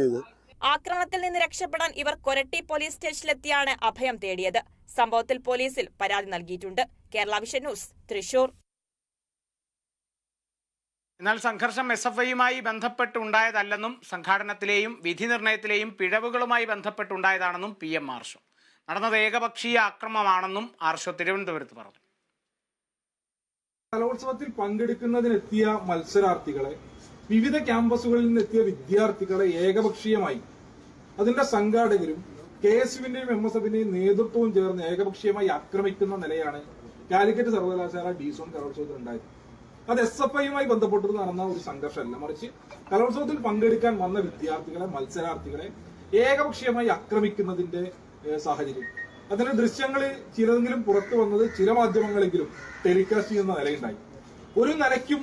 ചെയ്ത്. ആക്രമണത്തിൽ നിന്ന് രക്ഷപ്പെടാൻ ഇവർ കൊരട്ടി പോലീസ് സ്റ്റേഷനിലെത്തിയാണ് അഭയം തേടിയത്. സംഭവത്തിൽ പോലീസിൽ പരാതി നൽകിയിട്ടുണ്ട്. Kerala vision news Thrissur. എന്നാൽ സംഘർഷം എസ് എഫ് ഐയുമായി ബന്ധപ്പെട്ടുണ്ടായതല്ലെന്നും സംഘാടനത്തിലെയും വിധി നിർണയത്തിലെയും പിഴവുകളുമായി ബന്ധപ്പെട്ടുണ്ടായതാണെന്നും പി എം ആർഷോ. നടന്നത് ഏകപക്ഷീയ ആക്രമമാണെന്നും ആർഷോ തിരുവനന്തപുരത്ത് പറഞ്ഞു. കലോത്സവത്തിൽ പങ്കെടുക്കുന്നതിനെത്തിയ മത്സരാർത്ഥികളെ വിവിധ ക്യാമ്പസുകളിൽ നിന്നെത്തിയ വിദ്യാർത്ഥികളെ ഏകപക്ഷീയമായി അതിന്റെ സംഘാടകരും കെ എസ് യുവിന്റെയും എം എസ് എഫിന്റെയും നേതൃത്വവും ചേർന്ന് ഏകപക്ഷീയമായി ആക്രമിക്കുന്ന നിലയാണ് കാലിക്കറ്റ് സർവകലാശാല ഡിസോൺ കലോത്സവത്തിൽ ഉണ്ടായത്. അത് എസ് എഫ് ഐയുമായി ബന്ധപ്പെട്ട് നടന്ന ഒരു സംഘർഷമല്ല. മറിച്ച് കലോത്സവത്തിൽ പങ്കെടുക്കാൻ വന്ന വിദ്യാർത്ഥികളെ മത്സരാർത്ഥികളെ ഏകപക്ഷീയമായി ആക്രമിക്കുന്നതിന്റെ സാഹചര്യം. അതിന്റെ ദൃശ്യങ്ങൾ ചിലതെങ്കിലും പുറത്തു വന്നത് ചില മാധ്യമങ്ങളെങ്കിലും ടെലികാസ്റ്റ് ചെയ്യുന്ന നിലയുണ്ടായി. ഒരു നിലയ്ക്കും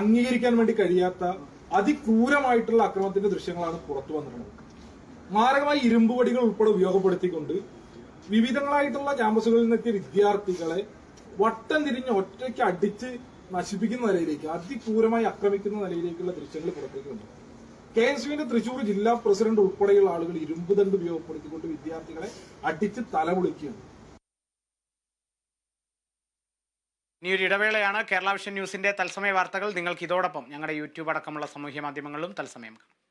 അംഗീകരിക്കാൻ വേണ്ടി കഴിയാത്ത അതിക്രൂരമായിട്ടുള്ള അക്രമത്തിന്റെ ദൃശ്യങ്ങളാണ് പുറത്തു വന്നിട്ടുള്ളത്. മാരകമായി ഇരുമ്പുവടികൾ ഉൾപ്പെടെ ഉപയോഗപ്പെടുത്തിക്കൊണ്ട് വിവിധങ്ങളായിട്ടുള്ള ക്യാമ്പസുകളിൽ നിന്നെത്തിയ വിദ്യാർത്ഥികളെ വട്ടം തിരിഞ്ഞ് ഒറ്റയ്ക്ക് അടിച്ച് നശിപ്പിക്കുന്ന നിലയിലേക്ക് അതിക്രൂരമായി ആക്രമിക്കുന്ന നിലയിലേക്കുള്ള ദൃശ്യങ്ങൾ പുറത്തേക്കുണ്ട്. കെ എസ് യുവിന്റെ തൃശൂർ ജില്ലാ പ്രസിഡന്റ് ഉൾപ്പെടെയുള്ള ആളുകൾ ഇരുമ്പ് ദണ്ട് ഉപയോഗപ്പെടുത്തിക്കൊണ്ട് വിദ്യാർത്ഥികളെ അടിച്ച് തലപൊളിക്കുകയാണ് ഇനി ഒരു ഇടവേളയാണ് കേരള വിഷൻ ന്യൂസിന്റെ തത്സമയ വാർത്തകൾ. നിങ്ങൾക്ക് ഇതോടൊപ്പം ഞങ്ങളുടെ യൂട്യൂബ് അടക്കമുള്ള സാമൂഹ്യ മാധ്യമങ്ങളിലും തത്സമയം കാണാം.